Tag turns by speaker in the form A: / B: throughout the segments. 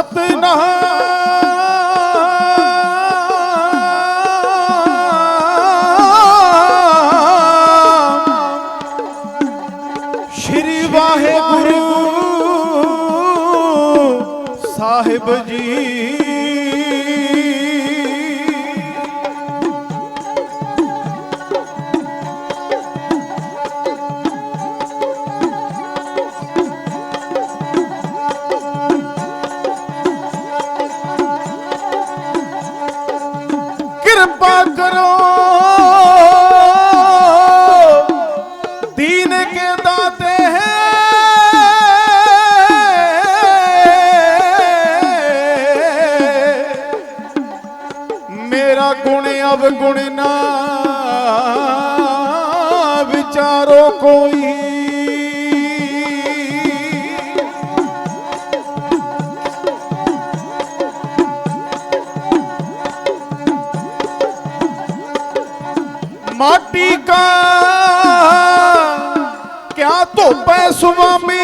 A: ਸਤਨਾਮ ਕਰੋ। ਦੀਨ ਕੇ ਦਾਤੇ
B: ਮੇਰਾ ਗੁਣ ਅਵਗੁਣ ਨਾ ਕਿਆ ਧੋਪੈ ਸੁਆਮੀ।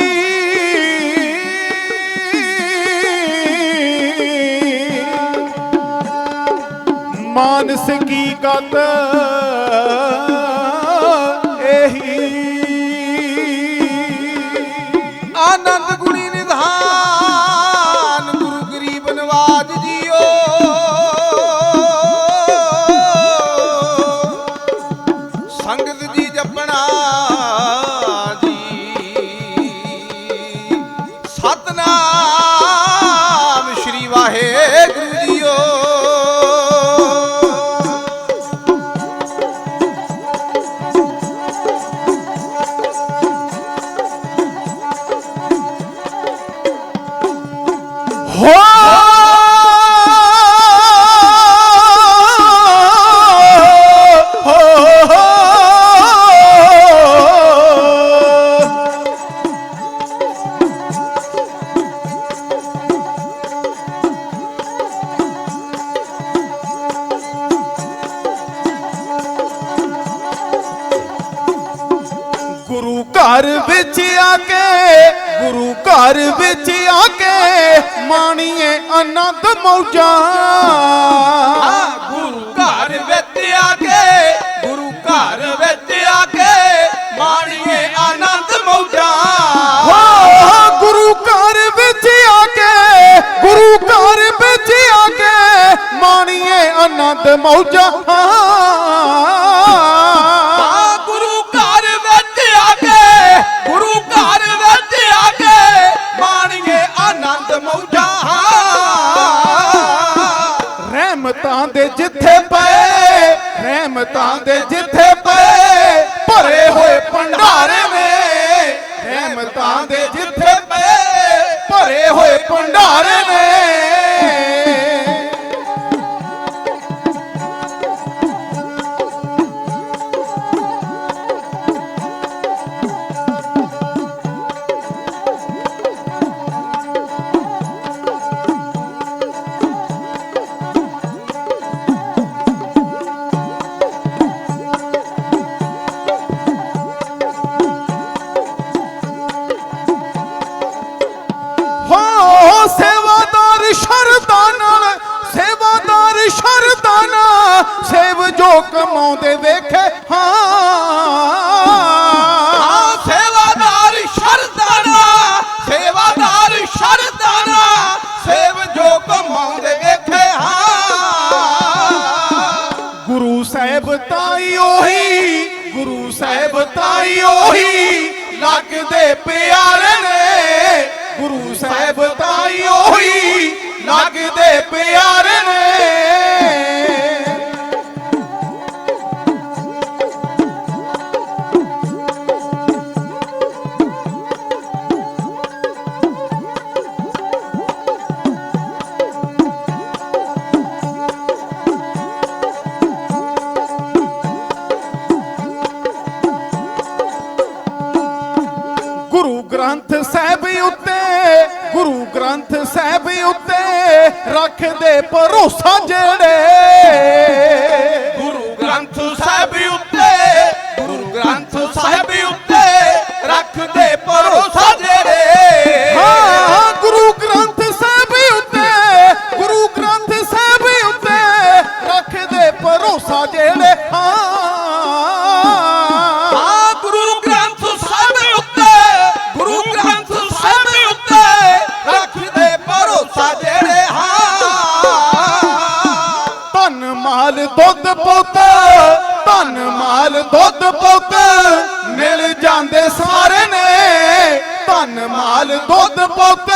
B: ਮਾਨਸ ਕੀ
A: ਗਤ Roma! ਘਰ ਵਿੱਚ ਆ ਕੇ ਗੁਰੂ ਘਰ ਵਿੱਚ ਆ ਕੇ ਮਾਣੀਏ ਆਨੰਦ ਮੌਜਾਂ।
B: ਆ ਗੁਰੂ ਘਰ ਵਿੱਚ ਆ ਕੇ ਗੁਰੂ ਘਰ ਵਿੱਚ ਆ ਕੇ ਮਾਣੀਏ ਆਨੰਦ ਮੌਜਾਂ।
A: ਹੋ ਗੁਰੂ ਘਰ ਵਿੱਚ ਆ ਕੇ ਗੁਰੂ ਘਰ ਵਿੱਚ ਆ ਕੇ ਮਾਣੀਏ ਆਨੰਦ ਮੌਜਾਂ। ਰਹਿਮਤਾਂ ਦੇ ਜਿੱਥੇ ਪਏ, ਰਹਿਮਤਾਂ ਦੇ ਜਿੱਥੇ ਪਏ, ਭਰੇ ਹੋਏ ਭੰਡਾਰੇ ਨੇ ਰਹਿਮਤਾਂ ਦੇ ਜਿੱਥੇ ਪਏ, ਭਰੇ ਹੋਏ ਭੰਡਾਰੇ ਨੇ ਜੋ ਕਮਾਉਂਦੇ ਵੇਖੇ ਹਾਂ।
B: ਸੇਵਾਦਾਰ ਸ਼ਰਦਾਨਾ ਸੇਵਾਦਾਰ ਸ਼ਰਦਾਨਾ ਸੇਵ ਜੋ ਕਮਾਉਂਦੇ ਵੇਖੇ ਹਾਂ।
A: ਗੁਰੂ ਸਾਹਿਬ ਤਾਈ ਉਹੀ ਗੁਰੂ ਸਾਹਿਬ ਤਾਈ ਉਹੀ ਲੱਗਦੇ ਪਿਆਰੇ ਨੇ। ਗੁਰੂ ਸਾਹਿਬ ਤਾਈ ਉਹੀ ਲੱਗਦੇ ਪਿਆਰੇ ਨੇ। ਗੁਰੂ ਗ੍ਰੰਥ ਸਾਹਿਬ ਉੱਤੇ ਰੱਖਦੇ ਭਰੋਸਾ ਜਿਹੜੇ ਦਾਲ ਦੁੱਧ ਪੁੱਤ ਮਿਲ ਜਾਂਦੇ ਸਾਰੇ ਨੇ। ਧੰਨ ਮਾਲ ਦੁੱਧ ਪੁੱਤ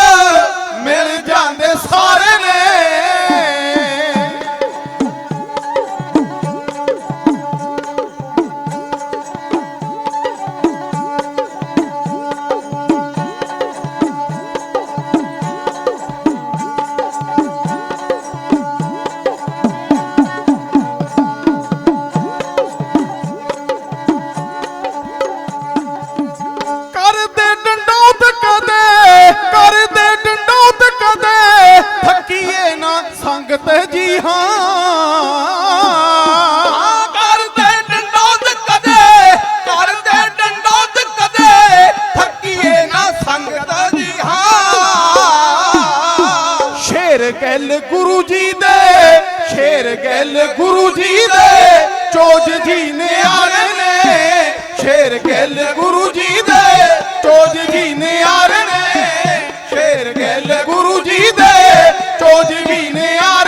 A: ਗੱਲ ਗੁਰੂ ਜੀ ਦੇ, ਸ਼ੇਰ ਗੱਲ ਗੁਰੂ ਜੀ ਦੇ, ਚੋਜ ਜੀ ਨਿਆਰੇ ਨੇ, ਸ਼ੇਰ ਗੱਲ ਗੁਰੂ ਜੀ ਦੇ, ਚੋਜ ਜੀ ਨਿਆਰੇ ਨੇ, ਸ਼ੇਰ ਗੱਲ ਗੁਰੂ ਜੀ ਦੇ, ਚੋਜ ਵੀ ਨਿਆਰੇ